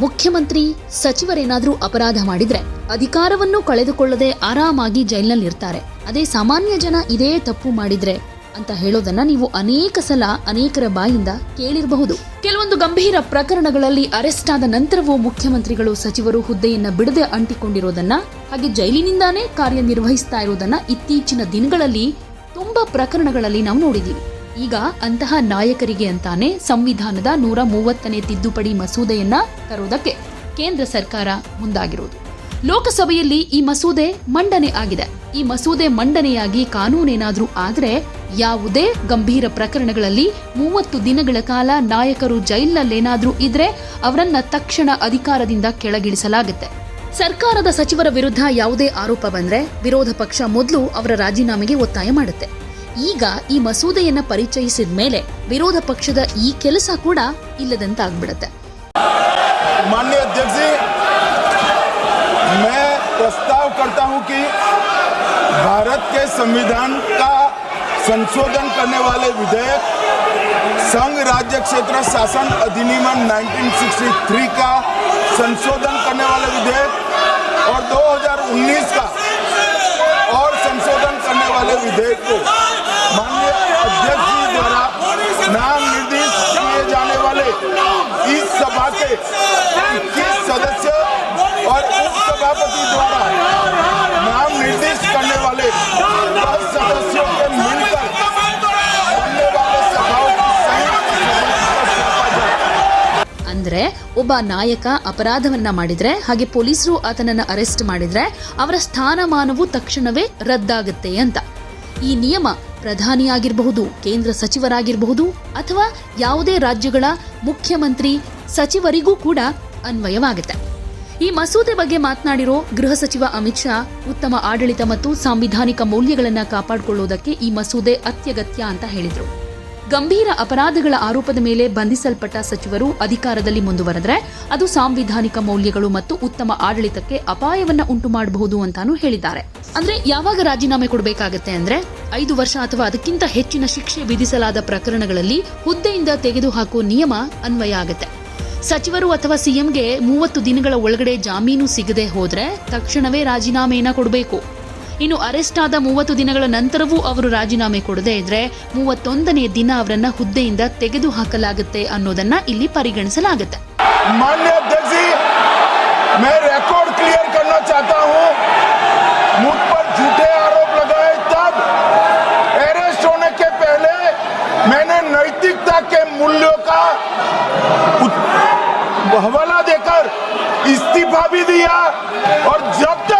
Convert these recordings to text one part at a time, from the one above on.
ಮುಖ್ಯಮಂತ್ರಿ ಸಚಿವರೇನಾದರೂ ಅಪರಾಧ ಮಾಡಿದ್ರೆ ಅಧಿಕಾರವನ್ನು ಕಳೆದುಕೊಳ್ಳದೆ ಆರಾಮಾಗಿ ಜೈಲ್ನಲ್ಲಿರ್ತಾರೆ. ಅದೇ ಸಾಮಾನ್ಯ ಜನ ಇದೇ ತಪ್ಪು ಮಾಡಿದ್ರೆ ಅಂತ ಹೇಳೋದನ್ನ ನೀವು ಅನೇಕ ಸಲ ಅನೇಕರ ಬಾಯಿಂದ ಕೇಳಿರಬಹುದು. ಕೆಲವೊಂದು ಗಂಭೀರ ಪ್ರಕರಣಗಳಲ್ಲಿ ಅರೆಸ್ಟ್ ಆದ ನಂತರವೂ ಮುಖ್ಯಮಂತ್ರಿಗಳು ಸಚಿವರು ಹುದ್ದೆಯನ್ನ ಬಿಡದೆ ಅಂಟಿಕೊಂಡಿರೋದನ್ನ, ಹಾಗೆ ಜೈಲಿನಿಂದಾನೇ ಕಾರ್ಯನಿರ್ವಹಿಸ್ತಾ ಇರೋದನ್ನ ಇತ್ತೀಚಿನ ದಿನಗಳಲ್ಲಿ ತುಂಬಾ ಪ್ರಕರಣಗಳಲ್ಲಿ ನಾವು ನೋಡಿದೀವಿ. ಈಗ ಅಂತಹ ನಾಯಕರಿಗೆ ಅಂತಾನೆ ಸಂವಿಧಾನದ ನೂರ ಮೂವತ್ತನೇ ತಿದ್ದುಪಡಿ ಮಸೂದೆಯನ್ನ ತರುವುದಕ್ಕೆ ಕೇಂದ್ರ ಸರ್ಕಾರ ಮುಂದಾಗಿರುವುದು ಲೋಕಸಭೆಯಲ್ಲಿ ಈ ಮಸೂದೆ ಮಂಡನೆ ಆಗಿದೆ. ಈ ಮಸೂದೆ ಮಂಡನೆಯಾಗಿ ಕಾನೂನೇನಾದ್ರೂ ಆದ್ರೆ ಯಾವುದೇ ಗಂಭೀರ ಪ್ರಕರಣಗಳಲ್ಲಿ ಮೂವತ್ತು ದಿನಗಳ ಕಾಲ ನಾಯಕರು ಜೈಲ್ನಲ್ಲೇನಾದ್ರೂ ಇದ್ರೆ ಅವರನ್ನ ತಕ್ಷಣ ಅಧಿಕಾರದಿಂದ ಕೆಳಗಿಳಿಸಲಾಗುತ್ತೆ. ಸರ್ಕಾರದ ಸಚಿವರ ವಿರುದ್ಧ ಯಾವುದೇ ಆರೋಪ ಬಂದ್ರೆ ವಿರೋಧ ಪಕ್ಷ ಮೊದಲು ಅವರ ರಾಜೀನಾಮೆಗೆ ಒತ್ತಾಯ ಮಾಡುತ್ತೆ. ಈಗ ಈ ಮಸೂದೆಯನ್ನ ಪರಿಚಯಿಸಿದ ಮೇಲೆ ವಿರೋಧ ಪಕ್ಷದ ಈ ಕೆಲಸ ಕೂಡ ಇಲ್ಲದಂತಾಗ್ಬಿಡುತ್ತೆ माननीय अध्यक्ष जी मैं प्रस्ताव करता हूं कि भारत के संविधान का संशोधन करने वाले विधेयक संघ राज्य क्षेत्र शासन अधिनियम 1963 का संशोधन करने वाले विधेयक और 2019 का और संशोधन करने वाले विधेयक को माननीय अध्यक्ष जी द्वारा नाम निर्दिष्ट किए जाने वाले इस सभा के 21 सदस्य और उपसभापति द्वारा नाम निर्दिष्ट करने वाले 10 सदस्यों के मिलकर बनने वाले सभाओं की संयुक्त समिति को सौंपा जाए ಅಂದ್ರೆ ಒಬ್ಬ ನಾಯಕ ಅಪರಾಧವನ್ನ ಮಾಡಿದ್ರೆ ಹಾಗೆ ಪೊಲೀಸರು ಆತನನ್ನ ಅರೆಸ್ಟ್ ಮಾಡಿದ್ರೆ ಅವರ ಸ್ಥಾನಮಾನವು ತಕ್ಷಣವೇ ರದ್ದಾಗುತ್ತೆ ಅಂತ ಈ ನಿಯಮ ಪ್ರಧಾನಿಯಾಗಿರಬಹುದು, ಕೇಂದ್ರ ಸಚಿವರಾಗಿರಬಹುದು ಅಥವಾ ಯಾವುದೇ ರಾಜ್ಯಗಳ ಮುಖ್ಯಮಂತ್ರಿ ಸಚಿವರಿಗೂ ಕೂಡ ಅನ್ವಯವಾಗುತ್ತೆ. ಈ ಮಸೂದೆ ಬಗ್ಗೆ ಮಾತನಾಡಿರೋ ಗೃಹ ಸಚಿವ ಅಮಿತ್ ಶಾ, ಉತ್ತಮ ಆಡಳಿತ ಮತ್ತು ಸಾಂವಿಧಾನಿಕ ಮೌಲ್ಯಗಳನ್ನು ಕಾಪಾಡಿಕೊಳ್ಳುವುದಕ್ಕೆ ಈ ಮಸೂದೆ ಅತ್ಯಗತ್ಯ ಅಂತ ಹೇಳಿದ್ರು. ಗಂಭೀರ ಅಪರಾಧಗಳ ಆರೋಪದ ಮೇಲೆ ಬಂಧಿಸಲ್ಪಟ್ಟ ಸಚಿವರು ಅಧಿಕಾರದಲ್ಲಿ ಮುಂದುವರೆದರೆ ಅದು ಸಾಂವಿಧಾನಿಕ ಮೌಲ್ಯಗಳು ಮತ್ತು ಉತ್ತಮ ಆಡಳಿತಕ್ಕೆ ಅಪಾಯವನ್ನ ಉಂಟು ಮಾಡಬಹುದು ಅಂತಾನೂ ಹೇಳಿದ್ದಾರೆ. ಅಂದ್ರೆ ಯಾವಾಗ ರಾಜೀನಾಮೆ ಕೊಡಬೇಕಾಗತ್ತೆ ಅಂದ್ರೆ ಐದು ವರ್ಷ ಅಥವಾ ಅದಕ್ಕಿಂತ ಹೆಚ್ಚಿನ ಶಿಕ್ಷೆ ವಿಧಿಸಲಾದ ಪ್ರಕರಣಗಳಲ್ಲಿ ಹುದ್ದೆಯಿಂದ ತೆಗೆದುಹಾಕುವ ನಿಯಮ ಅನ್ವಯ ಆಗುತ್ತೆ. ಸಚಿವರು ಅಥವಾ ಸಿಎಂಗೆ ಮೂವತ್ತು ದಿನಗಳ ಒಳಗಡೆ ಜಾಮೀನು ಸಿಗದೆ ಹೋದ್ರೆ ತಕ್ಷಣವೇ ರಾಜೀನಾಮೆಯನ್ನ ಕೊಡಬೇಕು. ಇನ್ನು ಅರೆಸ್ಟ್ ಆದ ಮೂವತ್ತು ದಿನಗಳ ನಂತರವೂ ಅವರು ರಾಜೀನಾಮೆ ಕೊಡದೇ ಇದ್ರೆ ಮೂವತ್ತೊಂದನೇ ದಿನ ಅವರನ್ನ ಹುದ್ದೆಯಿಂದ ತೆಗೆದು ಹಾಕಲಾಗುತ್ತೆ ಅನ್ನೋದನ್ನ ಇಲ್ಲಿ ಪರಿಗಣಿಸಲಾಗುತ್ತೆ माननीय अध्यक्ष जी मैं रिकॉर्ड क्लियर करना चाहता हूं मुझ पर झूठे आरोप लगाए तब अरेस्ट होने के पहले मैंने नैतिकता के मूल्यों का उत- हवाला देकर इस्तीफा भी दिया और जब तक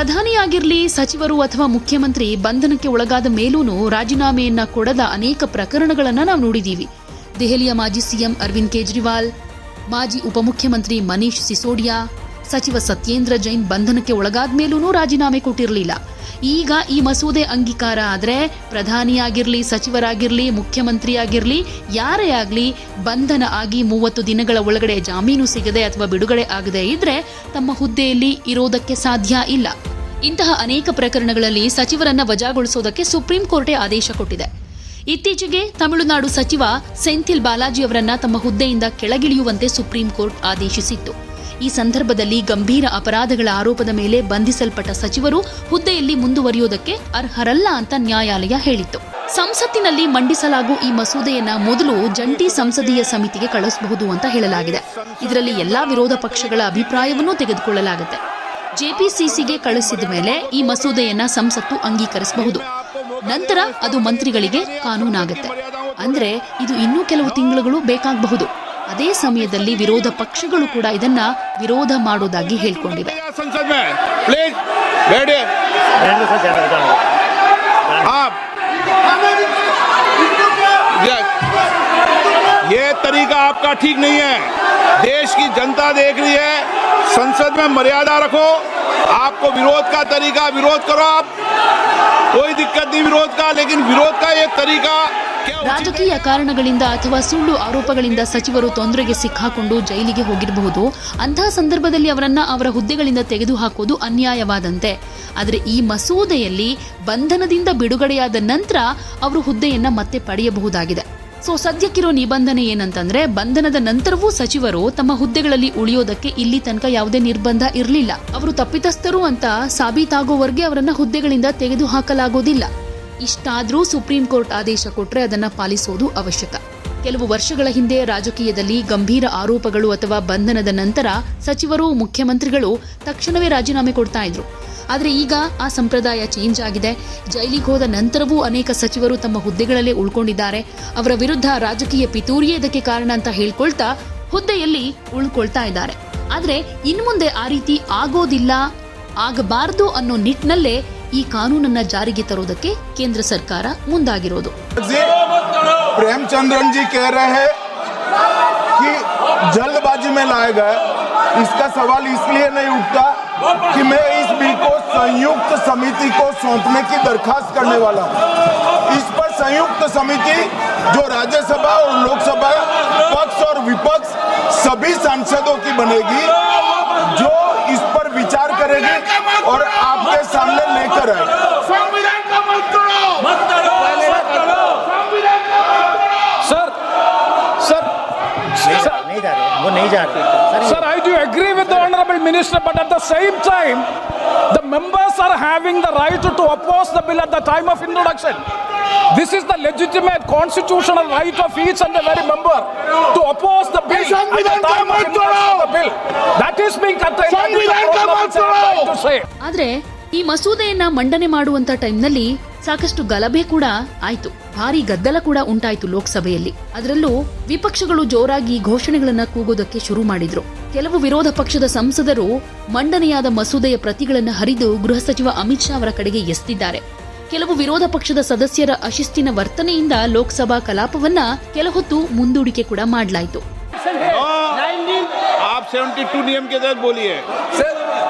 ಪ್ರಧಾನಿಯಾಗಿರ್ಲಿ, ಸಚಿವರು ಅಥವಾ ಮುಖ್ಯಮಂತ್ರಿ ಬಂಧನಕ್ಕೆ ಒಳಗಾದ ಮೇಲೂ ರಾಜೀನಾಮೆಯನ್ನ ಕೊಡದ ಅನೇಕ ಪ್ರಕರಣಗಳನ್ನು ನಾವು ನೋಡಿದ್ದೀವಿ ದೆಹಲಿಯ ಮಾಜಿ ಸಿಎಂ ಅರವಿಂದ್ ಕೇಜ್ರಿವಾಲ್, ಮಾಜಿ ಉಪಮುಖ್ಯಮಂತ್ರಿ ಮನೀಶ್ ಸಿಸೋಡಿಯಾ ಸಚಿವ ಸತ್ಯೇಂದ್ರ ಜೈನ್ ಬಂಧನಕ್ಕೆ ಒಳಗಾದ ಮೇಲೂ ರಾಜೀನಾಮೆ ಕೊಟ್ಟಿರಲಿಲ್ಲ. ಈಗ ಈ ಮಸೂದೆ ಅಂಗೀಕಾರ ಆದರೆ ಪ್ರಧಾನಿಯಾಗಿರಲಿ, ಸಚಿವರಾಗಿರಲಿ, ಮುಖ್ಯಮಂತ್ರಿಯಾಗಿರಲಿ, ಯಾರೇ ಆಗಲಿ ಬಂಧನ ಆಗಿ ಮೂವತ್ತು ದಿನಗಳ ಒಳಗಡೆ ಜಾಮೀನು ಸಿಗದೆ ಅಥವಾ ಬಿಡುಗಡೆ ಆಗದೆ ಇದ್ರೆ ತಮ್ಮ ಹುದ್ದೆಯಲ್ಲಿ ಇರೋದಕ್ಕೆ ಸಾಧ್ಯ ಇಲ್ಲ. ಇಂತಹ ಅನೇಕ ಪ್ರಕರಣಗಳಲ್ಲಿ ಸಚಿವರನ್ನ ವಜಾಗೊಳಿಸೋದಕ್ಕೆ ಸುಪ್ರೀಂ ಕೋರ್ಟೇ ಆದೇಶ ಕೊಟ್ಟಿದೆ. ಇತ್ತೀಚೆಗೆ ತಮಿಳುನಾಡು ಸಚಿವ ಸೆಂಥಿಲ್ ಬಾಲಾಜಿ ಅವರನ್ನ ತಮ್ಮ ಹುದ್ದೆಯಿಂದ ಕೆಳಗಿಳಿಯುವಂತೆ ಸುಪ್ರೀಂ ಕೋರ್ಟ್ ಆದೇಶಿಸಿತ್ತು. ಈ ಸಂದರ್ಭದಲ್ಲಿ ಗಂಭೀರ ಅಪರಾಧಗಳ ಆರೋಪದ ಮೇಲೆ ಬಂಧಿಸಲ್ಪಟ್ಟ ಸಚಿವರು ಹುದ್ದೆಯಲ್ಲಿ ಮುಂದುವರಿಯುವುದಕ್ಕೆ ಅರ್ಹರಲ್ಲ ಅಂತ ನ್ಯಾಯಾಲಯ ಹೇಳಿತ್ತು. ಸಂಸತ್ತಿನಲ್ಲಿ ಮಂಡಿಸಲಾಗುವ ಈ ಮಸೂದೆಯನ್ನ ಮೊದಲು ಜಂಟಿ ಸಂಸದೀಯ ಸಮಿತಿಗೆ ಕಳಿಸಬಹುದು ಅಂತ ಹೇಳಲಾಗಿದೆ. ಇದರಲ್ಲಿ ಎಲ್ಲಾ ವಿರೋಧ ಪಕ್ಷಗಳ ಅಭಿಪ್ರಾಯವನ್ನೂ ತೆಗೆದುಕೊಳ್ಳಲಾಗುತ್ತೆ. ಜೆಪಿಸಿಸಿಗೆ ಕಳಿಸಿದ ಮೇಲೆ ಈ ಮಸೂದೆಯನ್ನ ಸಂಸತ್ತು ಅಂಗೀಕರಿಸಬಹುದು. ನಂತರ ಅದು ಮಂತ್ರಿಗಳಿಗೆ ಕಾನೂನಾಗುತ್ತೆ. ಅಂದ್ರೆ ಇದು ಇನ್ನೂ ಕೆಲವು ತಿಂಗಳುಗಳು ಬೇಕಾಗಬಹುದು. ಅದೇ ಸಮಯದಲ್ಲಿ ವಿರೋಧ ಪಕ್ಷಗಳು ಕೂಡ ಇದನ್ನ ವಿರೋಧ ಮಾಡೋದಾಗಿ ಹೇಳ್ಕೊಂಡಿವೆ संसद में प्लीज बैठिए आप ये- ये तरीका आपका ठीक नहीं है देश की जनता देख रही है संसद में मर्यादा रखो आपको विरोध का तरीका विरोध करो आप कोई दिक्कत नहीं विरोध का लेकिन विरोध का ये तरीका ರಾಜಕೀಯ ಕಾರಣಗಳಿಂದ ಅಥವಾ ಸುಳ್ಳು ಆರೋಪಗಳಿಂದ ಸಚಿವರು ತೊಂದರೆಗೆ ಸಿಕ್ಕಾಕೊಂಡು ಜೈಲಿಗೆ ಹೋಗಿರಬಹುದು. ಅಂತಹ ಸಂದರ್ಭದಲ್ಲಿ ಅವರನ್ನ ಅವರ ಹುದ್ದೆಗಳಿಂದ ತೆಗೆದುಹಾಕುವುದು ಅನ್ಯಾಯವಾದಂತೆ. ಆದರೆ ಈ ಮಸೂದೆಯಲ್ಲಿ ಬಂಧನದಿಂದ ಬಿಡುಗಡೆಯಾದ ನಂತರ ಅವರು ಹುದ್ದೆಯನ್ನ ಮತ್ತೆ ಪಡೆಯಬಹುದಾಗಿದೆ. ಸೊ, ಸದ್ಯಕ್ಕಿರೋ ನಿಬಂಧನೆ ಏನಂತಂದ್ರೆ, ಬಂಧನದ ನಂತರವೂ ಸಚಿವರು ತಮ್ಮ ಹುದ್ದೆಗಳಲ್ಲಿ ಉಳಿಯೋದಕ್ಕೆ ಇಲ್ಲಿ ತನಕ ಯಾವುದೇ ನಿರ್ಬಂಧ ಇರಲಿಲ್ಲ. ಅವರು ತಪ್ಪಿತಸ್ಥರು ಅಂತ ಸಾಬೀತಾಗೋವರೆಗೆ ಅವರನ್ನ ಹುದ್ದೆಗಳಿಂದ ತೆಗೆದುಹಾಕಲಾಗೋದಿಲ್ಲ. ಇಷ್ಟಾದರೂ ಸುಪ್ರೀಂ ಕೋರ್ಟ್ ಆದೇಶ ಕೊಟ್ಟರೆ ಅದನ್ನು ಪಾಲಿಸೋದು ಅವಶ್ಯಕ. ಕೆಲವು ವರ್ಷಗಳ ಹಿಂದೆ ರಾಜಕೀಯದಲ್ಲಿ ಗಂಭೀರ ಆರೋಪಗಳು ಅಥವಾ ಬಂಧನದ ನಂತರ ಸಚಿವರು, ಮುಖ್ಯಮಂತ್ರಿಗಳು ತಕ್ಷಣವೇ ರಾಜೀನಾಮೆ ಕೊಡ್ತಾ ಇದ್ರು. ಆದರೆ ಈಗ ಆ ಸಂಪ್ರದಾಯ ಚೇಂಜ್ ಆಗಿದೆ. ಜೈಲಿಗೆ ಹೋದ ನಂತರವೂ ಅನೇಕ ಸಚಿವರು ತಮ್ಮ ಹುದ್ದೆಗಳಲ್ಲೇ ಉಳ್ಕೊಂಡಿದ್ದಾರೆ. ಅವರ ವಿರುದ್ಧ ರಾಜಕೀಯ ಪಿತೂರಿಯೇ ಇದಕ್ಕೆ ಕಾರಣ ಅಂತ ಹೇಳ್ಕೊಳ್ತಾ ಹುದ್ದೆಯಲ್ಲಿ ಉಳ್ಕೊಳ್ತಾ ಇದ್ದಾರೆ. ಆದರೆ ಇನ್ನು ಮುಂದೆ ಆ ರೀತಿ ಆಗೋದಿಲ್ಲ, ಆಗಬಾರದು ಅನ್ನೋ ನಿಟ್ಟಿನಲ್ಲೇ ಈ ಕಾನೂನನ್ನ ಜಾರಿಗೆ ತರೋದಕ್ಕೆ ಕೇಂದ್ರ ಸರ್ಕಾರ ಮುಂದಾಗಿರೋದು जी प्रेमचंद्रन जी कह रहे हैं कि जल्दबाजी में लाया गया इसका सवाल इसलिए नहीं उठता कि मैं इस बिल को संयुक्त समिति को सौंपने की दरखास्त करने वाला हूं इस पर संयुक्त समिति जो राज्यसभा और लोकसभा पक्ष और विपक्ष सभी सांसदों की बनेगी ಮಾಡ್ತಾರೆ sir sir Sir, I do agree with the Honorable Minister, but at the same time, the members are having the right to oppose the bill at the time of introduction. This is the legitimate constitutional right of each and every member to oppose the bill at the time of introduction of the bill. That is being contained. That is the to say. ಈ ಮಸೂದೆಯನ್ನ ಮಂಡನೆ ಮಾಡುವಂತ ಟೈಮ್ನಲ್ಲಿ ಸಾಕಷ್ಟು ಗಲಭೆ ಕೂಡ ಆಯ್ತು. ಭಾರಿ ಗದ್ದಲ ಕೂಡ ಉಂಟಾಯ್ತು ಲೋಕಸಭೆಯಲ್ಲಿ. ಅದರಲ್ಲೂ ವಿಪಕ್ಷಗಳು ಜೋರಾಗಿ ಘೋಷಣೆಗಳನ್ನ ಕೂಗೋದಕ್ಕೆ ಶುರು ಮಾಡಿದ್ರು. ಕೆಲವು ವಿರೋಧ ಪಕ್ಷದ ಸಂಸದರು ಮಂಡನೆಯಾದ ಮಸೂದೆಯ ಪ್ರತಿಗಳನ್ನು ಹರಿದು ಗೃಹ ಸಚಿವ ಅಮಿತ್ ಶಾ ಅವರ ಕಡೆಗೆ ಎಸ್ತಿದ್ದಾರೆ. ಕೆಲವು ವಿರೋಧ ಪಕ್ಷದ ಸದಸ್ಯರ ಅಶಿಸ್ತಿನ ವರ್ತನೆಯಿಂದ ಲೋಕಸಭಾ ಕಲಾಪವನ್ನ ಕೆಲಹೊತ್ತು ಮುಂದೂಡಿಕೆ ಕೂಡ ಮಾಡಲಾಯಿತು.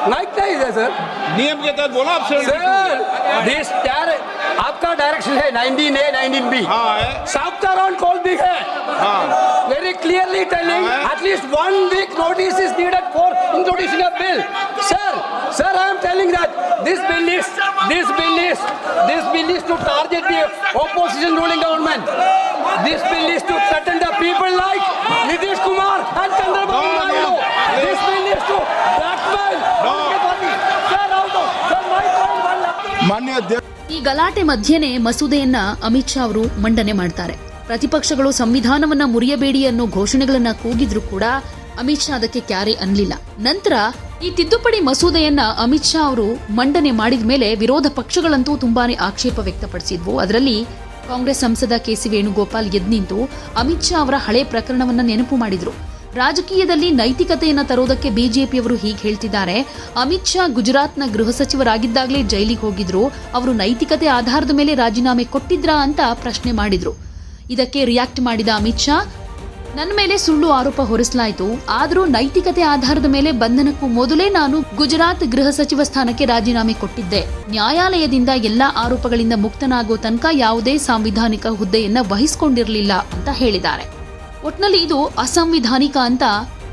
लाइक नहीं है सर नियम के तहत बोला आप सर सर दिस टायर आपका डायरेक्शन है 19 ए 19 बी साउथ का राउंड कॉल भी है। Very clearly telling at least one week notice is needed for introducing a bill sir sir I am telling that this bill is this bill is this bill is to target the opposition ruling government this bill is to threaten the people like Nitish Kumar and Chandrababu Naidu this bill is to ಈ ಗಲಾಟೆ ಮಧ್ಯೆನೇ ಮಸೂದೆಯನ್ನ ಅಮಿತ್ ಶಾ ಅವರು ಮಂಡನೆ ಮಾಡ್ತಾರೆ. ಪ್ರತಿಪಕ್ಷಗಳು ಸಂವಿಧಾನವನ್ನ ಮುರಿಯಬೇಡಿ ಅನ್ನೋ ಘೋಷಣೆಗಳನ್ನ ಕೂಗಿದ್ರು ಕೂಡ ಅಮಿತ್ ಶಾ ಅದಕ್ಕೆ ಕ್ಯಾರೆ ಅನ್ಲಿಲ್ಲ. ನಂತರ ಈ ತಿದ್ದುಪಡಿ ಮಸೂದೆಯನ್ನ ಅಮಿತ್ ಶಾ ಅವರು ಮಂಡನೆ ಮಾಡಿದ ಮೇಲೆ ವಿರೋಧ ಪಕ್ಷಗಳಂತೂ ತುಂಬಾನೇ ಆಕ್ಷೇಪ ವ್ಯಕ್ತಪಡಿಸಿದ್ವು. ಅದರಲ್ಲಿ ಕಾಂಗ್ರೆಸ್ ಸಂಸದ ಕೆಸಿ ವೇಣುಗೋಪಾಲ್ ಎದ್ ನಿಂತು ಅಮಿತ್ ಶಾ ಅವರ ಹಳೆ ಪ್ರಕರಣವನ್ನ ನೆನಪು ಮಾಡಿದ್ರು. ರಾಜಕೀಯದಲ್ಲಿ ನೈತಿಕತೆಯನ್ನು ತರೋದಕ್ಕೆ ಬಿಜೆಪಿಯವರು ಹೀಗೆ ಹೇಳ್ತಿದ್ದಾರೆ. ಅಮಿತ್ ಶಾ ಗುಜರಾತ್ನ ಗೃಹ ಸಚಿವರಾಗಿದ್ದಾಗಲೇ ಜೈಲಿಗೆ ಹೋಗಿದ್ರು. ಅವರು ನೈತಿಕತೆ ಆಧಾರದ ಮೇಲೆ ರಾಜೀನಾಮೆ ಕೊಟ್ಟಿದ್ರಾ ಅಂತ ಪ್ರಶ್ನೆ ಮಾಡಿದ್ರು. ಇದಕ್ಕೆ ರಿಯಾಕ್ಟ್ ಮಾಡಿದ ಅಮಿತ್ ಶಾ, ನನ್ನ ಮೇಲೆ ಸುಳ್ಳು ಆರೋಪ ಹೊರಿಸಲಾಯಿತು. ಆದರೂ ನೈತಿಕತೆ ಆಧಾರದ ಮೇಲೆ ಬಂಧನಕ್ಕೂ ಮೊದಲೇ ನಾನು ಗುಜರಾತ್ ಗೃಹ ಸಚಿವ ಸ್ಥಾನಕ್ಕೆ ರಾಜೀನಾಮೆ ಕೊಟ್ಟಿದ್ದೆ. ನ್ಯಾಯಾಲಯದಿಂದ ಎಲ್ಲಾ ಆರೋಪಗಳಿಂದ ಮುಕ್ತನಾಗೋ ತನಕ ಯಾವುದೇ ಸಾಂವಿಧಾನಿಕ ಹುದ್ದೆಯನ್ನ ವಹಿಸಿಕೊಂಡಿರಲಿಲ್ಲ, ಅಂತ ಹೇಳಿದ್ದಾರೆ. ಒಟ್ನಲ್ಲಿ ಇದು ಅಸಂವಿಧಾನಿಕ ಅಂತ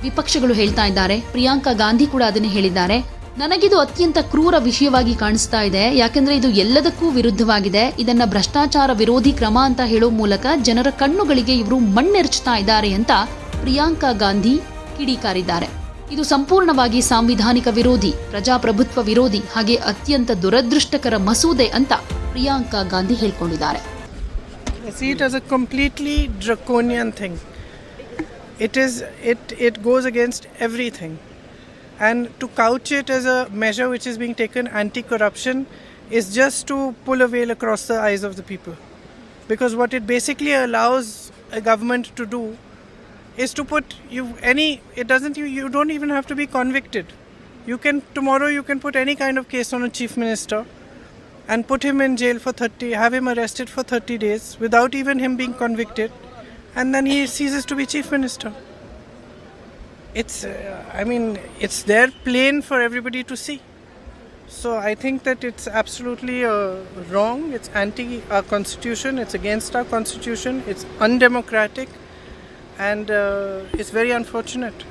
ವಿಪಕ್ಷಗಳು ಹೇಳ್ತಾ ಇದ್ದಾರೆ. ಪ್ರಿಯಾಂಕಾ ಗಾಂಧಿ ಕೂಡ ಅದನ್ನೇ ಹೇಳಿದ್ದಾರೆ. ನನಗಿದು ಅತ್ಯಂತ ಕ್ರೂರ ವಿಷಯವಾಗಿ ಕಾಣಿಸ್ತಾ ಇದೆ. ಯಾಕೆಂದ್ರೆ ಇದು ಎಲ್ಲದಕ್ಕೂ ವಿರುದ್ಧವಾಗಿದೆ. ಇದನ್ನ ಭ್ರಷ್ಟಾಚಾರ ವಿರೋಧಿ ಕ್ರಮ ಅಂತ ಹೇಳೋ ಮೂಲಕ ಜನರ ಕಣ್ಣುಗಳಿಗೆ ಇವರು ಮಣ್ಣೆರಚ್ತಾ ಇದ್ದಾರೆ ಅಂತ ಪ್ರಿಯಾಂಕಾ ಗಾಂಧಿ ಕಿಡಿಕಾರಿದ್ದಾರೆ. ಇದು ಸಂಪೂರ್ಣವಾಗಿ ಸಾಂವಿಧಾನಿಕ ವಿರೋಧಿ, ಪ್ರಜಾಪ್ರಭುತ್ವ ವಿರೋಧಿ, ಹಾಗೆ ಅತ್ಯಂತ ದುರದೃಷ್ಟಕರ ಮಸೂದೆ ಅಂತ Priyanka Gandhi ಹೇಳ್ಕೊಂಡಿದ್ದಾರೆ. It is it it goes against everything, and to couch it as a measure which is being taken anti-corruption is just to pull a veil across the eyes of the people, because what it basically allows a government to do is to put you any it doesn't you you don't even have to be convicted. You can tomorrow you can put any kind of case on a chief minister and put him in jail for 30 have him arrested for 30 days without even him being convicted and then he ceases to be chief minister it's uh, i mean it's there plain for everybody to see So I think that it's absolutely uh, wrong. It's anti our constitution. It's against our constitution. It's undemocratic, and uh, it's very unfortunate.